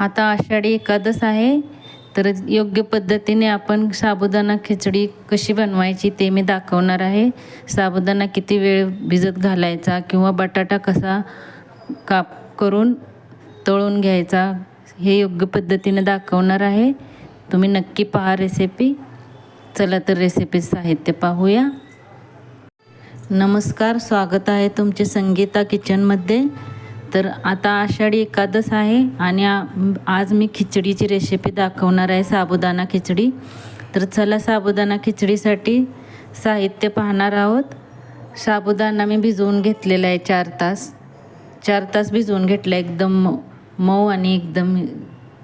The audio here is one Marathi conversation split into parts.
आता आषाढी एकादस आहे तर योग्य पद्धतीने आपण साबुदाणा खिचडी कशी बनवायची ते मी दाखवणार आहे. साबुदाणा किती वेळ भिजत घालायचा किंवा बटाटा कसा काप करून तळून घ्यायचा हे योग्य पद्धतीने दाखवणार आहे. तुम्ही नक्की पहा रेसिपी चला तर रेसिपी साहित्य पाहूया. नमस्कार स्वागत आहे तुमचे संगीता किचनमध्ये. तर आता आषाढी एकादस आहे आणि आज मी खिचडीची रेसिपी दाखवणार आहे साबुदाणा खिचडी. तर चला साबुदाणा खिचडीसाठी साहित्य पाहणार आहोत. साबुदाणा मी भिजवून घेतलेला आहे चार तास. चार तास भिजवून घेतला एकदम मऊ- मऊ आणि एकदम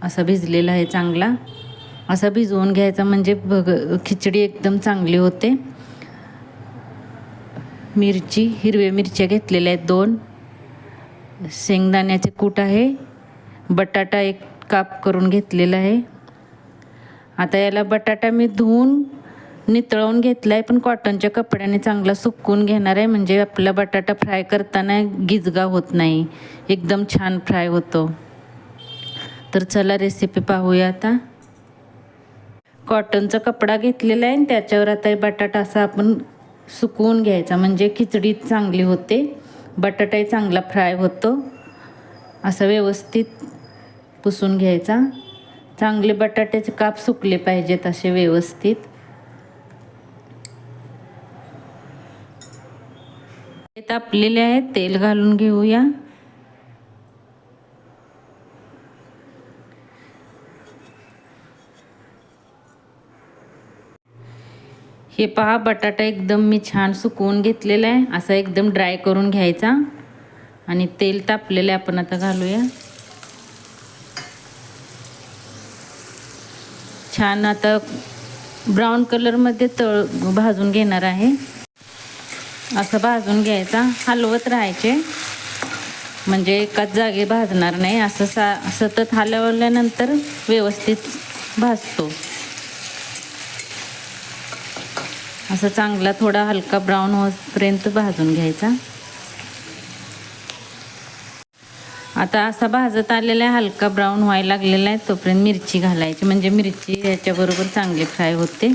असा भिजलेला आहे चांगला. असा भिजवून घ्यायचा म्हणजे भग खिचडी एकदम चांगली होते. मिरची हिरव्या मिरच्या घेतलेल्या आहेत दोन. शेंगदाण्याचे कूट आहे. बटाटा एक काप करून घेतलेला आहे. आता याला बटाटा मी धुवून नितळवून घेतला आहे पण कॉटनच्या कपड्याने चांगला सुकवून घेणार आहे. म्हणजे आपला बटाटा फ्राय करताना गिजगा होत नाही. एकदम छान फ्राय होतो. तर चला रेसिपी पाहूया आता. कॉटनचा कपडा घेतलेला आहे आणि त्याच्यावर आता हे बटाटा असा आपण सुकवून घ्यायचा. म्हणजे खिचडी चांगली होते. बटाटाही चांगला फ्राय होतो. असं व्यवस्थित पुसून घ्यायचा. चांगले बटाट्याचे काप सुकले पाहिजेत असे व्यवस्थित. ते तापलेले आहेत तेल घालून घेऊया. हे पहा बटाटा एकदम मी छान सुकवून घेतलेला आहे. असा एकदम ड्राय करून घ्यायचा. आणि तेल तापलेलं आहे आपण आता घालूया. छान आता ब्राऊन कलरमध्ये तळ भाजून घेणार आहे. असं भाजून घ्यायचा. हलवत राहायचे. म्हणजे एकाच जागी भाजणार नाही. असं सा सतत हलवल्यानंतर व्यवस्थित भाजतो. असं चांगला थोडा हलका ब्राऊन होतपर्यंत भाजून घ्यायचा. आता असा भाजत आलेला आहे हलका ब्राऊन व्हायला लागलेला आहे तोपर्यंत मिरची घालायची. म्हणजे मिरची याच्याबरोबर चांगली फ्राय होते.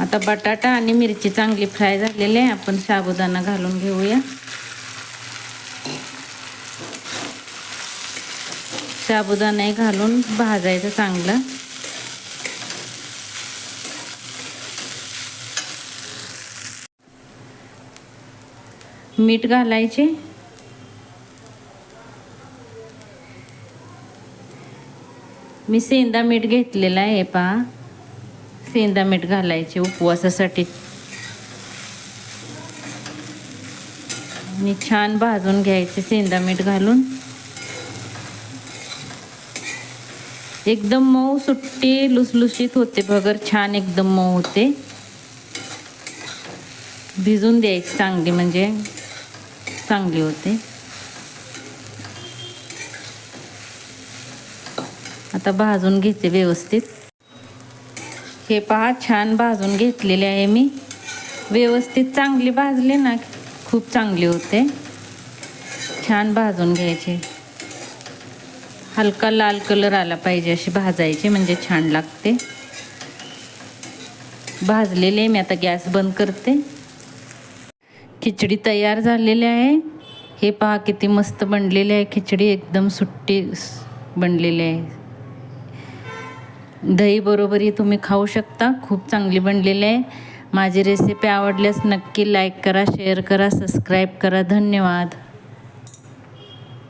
आता बटाटा आणि मिरची चांगली फ्राय झालेली आहे. आपण साबुदाणा घालून घेऊया. साबुदाणा घालून भाजायचं चांगलं. मीठ घालायचे. मी सेंदा मीठ घेतलेला आहे पहा सेंदा मीठ घालायचे उपवासासाठी. मी छान भाजून घ्यायचे सेंदा मीठ घालून. एकदम मऊ सुट्टी लुसलुशीत होते भगर छान एकदम मऊ होते. भिजून द्यायची चांगली म्हणजे चांगली होते. आता भाजून घेते व्यवस्थित. हे पहा छान भाजून घेतलेले आहे मी. व्यवस्थित चांगली भाजले ना खूप चांगली होते. छान भाजून घ्यायचे. हलका लाल कलर आला पाहिजे अशी भाजायची म्हणजे छान लागते. भाजलेले मी आता गॅस बंद करते. खिचडी तयार झालेली आहे. हे पहा किती मस्त बनलेली आहे. खिचडी एकदम सुट्टी बनलेली आहे. दही बरोबरही तुम्ही खाऊ शकता. खूप चांगली बनलेली आहे. माझी रेसिपी आवडल्यास नक्की लाईक करा शेअर करा सबस्क्राईब करा. धन्यवाद.